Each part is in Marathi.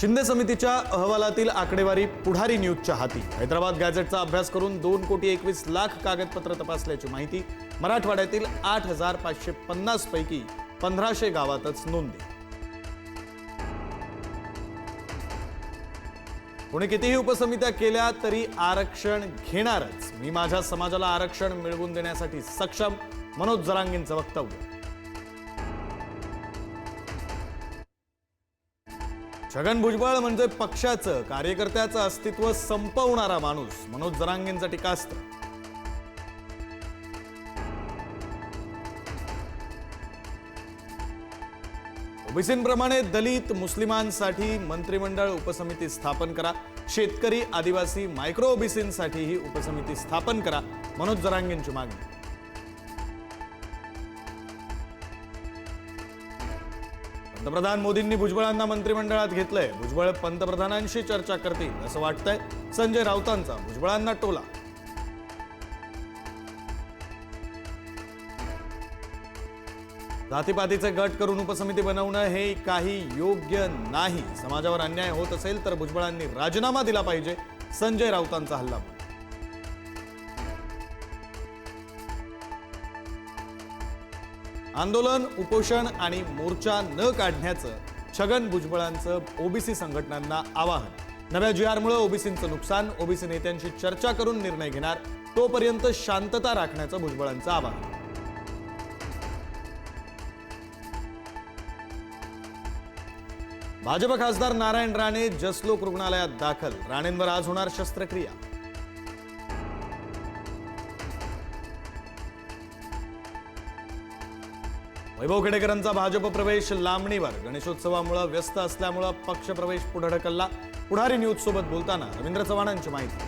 शिंदे समितीच्या अहवालातील आकडेवारी पुढारी न्यूजच्या हाती. हैदराबाद गॅझेटचा अभ्यास करून दोन कोटी एकवीस लाख कागदपत्र तपासल्याची माहिती मराठवाड्यातील आठ हजार पाचशे पन्नास पैकी पंधराशे गावातच नोंदणी कोणी कितीही उपसमित्या केल्या तरी आरक्षण घेणारच. मी माझ्या समाजाला आरक्षण मिळवून देण्यासाठी सक्षम मनोज जरांगींचं वक्तव्य. छगन भुजबळ म्हणजे पक्षाचं कार्यकर्त्याचं अस्तित्व संपवणारा माणूस मनोज जरांगेंचं टीकास्त्र. ओबीसींप्रमाणे दलित मुस्लिमांसाठी मंत्रिमंडळ उपसमिती स्थापन करा. शेतकरी आदिवासी मायक्रो ओबीसींसाठीही उपसमिती स्थापन करा. मनोज जरांगेंची मागणी. पंतप्रधान मोदींनी भुजबळांना मंत्रिमंडळात घेतलंय. भुजबळ पंतप्रधानांशी चर्चा करतील असं वाटतंय. संजय राऊतांचा भुजबळांना टोला. जातीपातीचे गट करून उपसमिती बनवणं हे काही योग्य नाही. समाजावर अन्याय होत असेल तर भुजबळांनी राजीनामा दिला पाहिजे. संजय राऊतांचा हल्ला. आंदोलन उपोषण आणि मोर्चा न काढण्याचं छगन भुजबळांचं ओबीसी संघटनांना आवाहन. नव्या जी आरमुळे ओबीसींचं नुकसान ओबीसी नेत्यांशी चर्चा करून निर्णय घेणार तोपर्यंत शांतता राखण्याचं भुजबळांचं आवाहन. भाजप खासदार नारायण राणे जसलोक रुग्णालयात दाखल. राणेंवर आज होणार शस्त्रक्रिया. वैभव खेडेकरांचा भाजप प्रवेश लांबणीवर. गणेशोत्सवामुळे व्यस्त असल्यामुळं पक्ष प्रवेश पुढे ढकलला. पुढारी न्यूज सोबत बोलताना रवींद्र चव्हाणांची माहिती.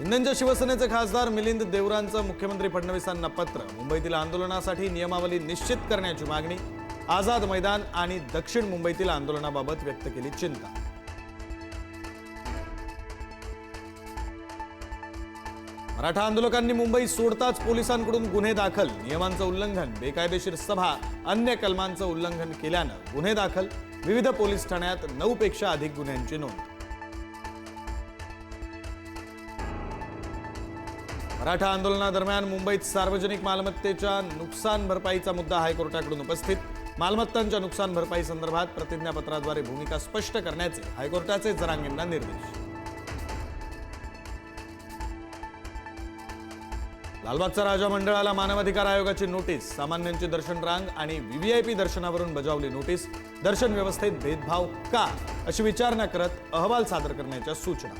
इंधनच्या शिवसेनेचे खासदार मिलिंद देवरांचं मुख्यमंत्री फडणवीसांना पत्र. मुंबईतील आंदोलनासाठी नियमावली निश्चित करण्याची मागणी. आझाद मैदान आणि दक्षिण मुंबईतील आंदोलनाबाबत व्यक्त केली चिंता. मराठा आंदोलकांनी मुंबई सोडताच पोलिसांकडून गुन्हे दाखल. नियमांचं उल्लंघन बेकायदेशीर सभा अन्य कलमांचं उल्लंघन केल्यानं गुन्हे दाखल. विविध पोलीस ठाण्यात नऊ पेक्षा अधिक गुन्ह्यांची नोंद. मराठा आंदोलनादरम्यान मुंबईत सार्वजनिक मालमत्तेच्या नुकसान भरपाईचा मुद्दा हायकोर्टाकडून उपस्थित. मालमत्तांच्या नुकसान भरपाई संदर्भात प्रतिज्ञापत्राद्वारे भूमिका स्पष्ट करण्याचे हायकोर्टाचे जरांगेंना निर्देश. लालबागचा राजा मंडळाला मानवाधिकार आयोगाची नोटीस सामान्यांची दर्शन रांग आणि व्हीव्हीआयपी दर्शनावरून बजावली नोटीस. दर्शन व्यवस्थेत भेदभाव का? अशी विचारणा करत अहवाल सादर करण्याच्या सूचना.